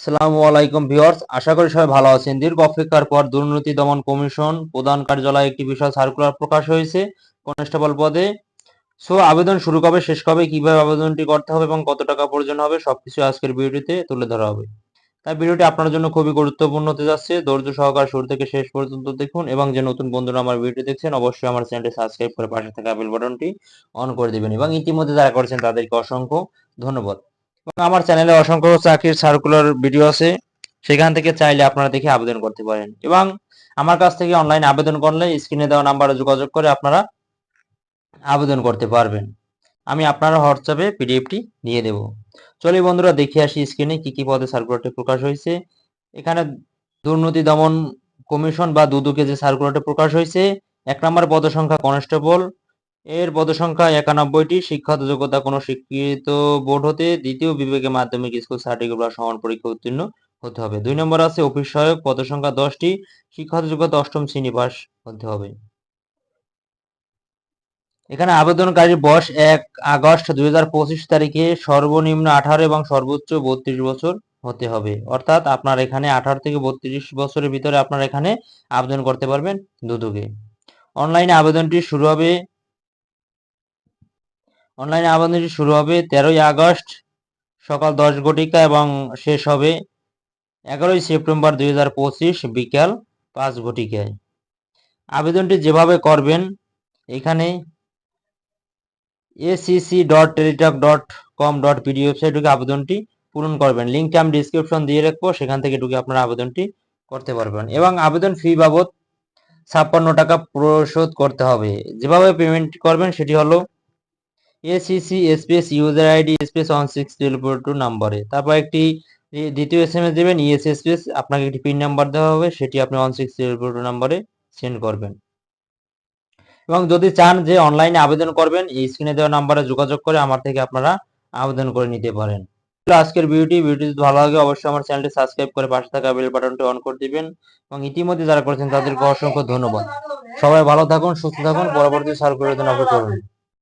আসসালামু আলাইকুম ভিউয়ার্স, আশা করি সবাই ভালো আছেন। দীর্ঘ অপেক্ষার পর দুর্নীতি দমন কমিশন প্রধান কার্যালয়ে একটি বিশাল সার্কুলার প্রকাশ হয়েছে কনস্টেবল পদে। সো, আবেদন শুরু কবে, শেষ কবে, কীভাবে আবেদনটি করতে হবে এবং কত টাকা প্রয়োজন হবে, সবকিছু আজকের ভিডিওতে তুলে ধরা হবে। তাই ভিডিওটি আপনার জন্য খুবই গুরুত্বপূর্ণ হতে যাচ্ছে। ধৈর্য সহকার শুরু থেকে শেষ পর্যন্ত দেখুন এবং যে নতুন বন্ধুরা আমার ভিডিও দেখছেন, অবশ্যই আমার চ্যানেলটি সাবস্ক্রাইব করে পাশে থাকা বেল বাটনটি অন করে দিবেন এবং ইতিমধ্যে যারা করেছেন তাদেরকে অসংখ্য ধন্যবাদ। আমার চ্যানেলে অসংখ্য চাকরির সার্কুলার ভিডিও আছে। সেখান থেকে চাইলে আপনারা দেখে আবেদন করতে পারেন। এবং আমার কাছ থেকে অনলাইন আবেদন করলে স্ক্রিনে দেওয়া নাম্বারে যোগাযোগ করে আপনারা আবেদন করতে পারবেন। আমি আপনার হোয়াটসঅ্যাপে পিডিএফটি দিয়ে দেব। চলি বন্ধুরা, দেখে আসি স্ক্রিনে কি কি পদে সার্কুলারটি প্রকাশ হয়েছে। এখানে দুর্নীতি দমন কমিশন বা দুদুকে যে সার্কুলারটি প্রকাশ হয়েছে, এক নম্বর পদ সংখ্যা কনস্টেবল এর পদসংখ্যা একানব্বইটি শিক্ষাগত যোগ্যতা কোনো শিক্ষিত বোর্ড হতে দ্বিতীয় বিভাগে মাধ্যমিক স্কুল সার্টিফিকেট বা সমান পরীক্ষা উত্তীর্ণ হতে হবে। দুই নম্বর আছে অফিস সহায়ক, পদসংখ্যা দশটি শিক্ষাগত যোগ্যতা অষ্টম শ্রেণি পাস হতে হবে। এখানে আবেদনকারীর বয়স এক আগস্ট দুই হাজার পঁচিশ তারিখে সর্বনিম্ন আঠারো এবং সর্বোচ্চ বত্রিশ বছর হতে হবে। অর্থাৎ আপনার এখানে আঠারো থেকে বত্রিশ বছরের ভিতরে আপনার এখানে আবেদন করতে পারবেন দুদুকে। অনলাইনে আবেদনটি শুরু হবে অনলাইনে আবেদনটি শুরু হবে তেরোই আগস্ট, সকাল দশ ঘটিকা এবং শেষ হবে এগারোই সেপ্টেম্বর দু হাজার পঁচিশ বিকাল পাঁচ ঘটিকায়। আবেদনটি যেভাবে করবেন, এখানে ACC dot Teletalk dot com dot PD website ঢুকে আবেদনটি পূরণ করবেন। লিঙ্কটি আমি ডিসক্রিপশন দিয়ে রাখব, সেখান থেকে ঢুকে আপনারা আবেদনটি করতে পারবেন। এবং আবেদন ফি বাবদ ছাপ্পান্ন টাকা পরিশোধ করতে হবে। যেভাবে পেমেন্ট করবেন, সেটি হলো ACC space user ID space one six twelve two নাম্বারে তারপর একটি দ্বিতীয় এস এম এস দেবেন ইএস স্পেস আপনাকে একটি পিন নাম্বার দেওয়া হবে, সেটি আপনি ওয়ান সিক্স টুয়েলভ টু নাম্বারে সেন্ড করবেন। এবং যদি চান যে অনলাইনে আবেদন করবেন, এই স্ক্রিনে দেওয়া নাম্বারে যোগাযোগ করে আমার থেকে আপনারা আবেদন করে নিতে পারেন। আজকের ভিডিওটি ভিডিওটি যদি ভালো লাগে, অবশ্যই আমার চ্যানেলটি সাবস্ক্রাইব করে পাশে থাকা বেল বাটনটি অন করে দিবেন। এবং ইতিমধ্যে যারা করেছেন, তাদেরকে অসংখ্য ধন্যবাদ। সবাই ভালো থাকুন, সুস্থ থাকুন, পরবর্তী সার্কুলার জন্য অপেক্ষা করুন।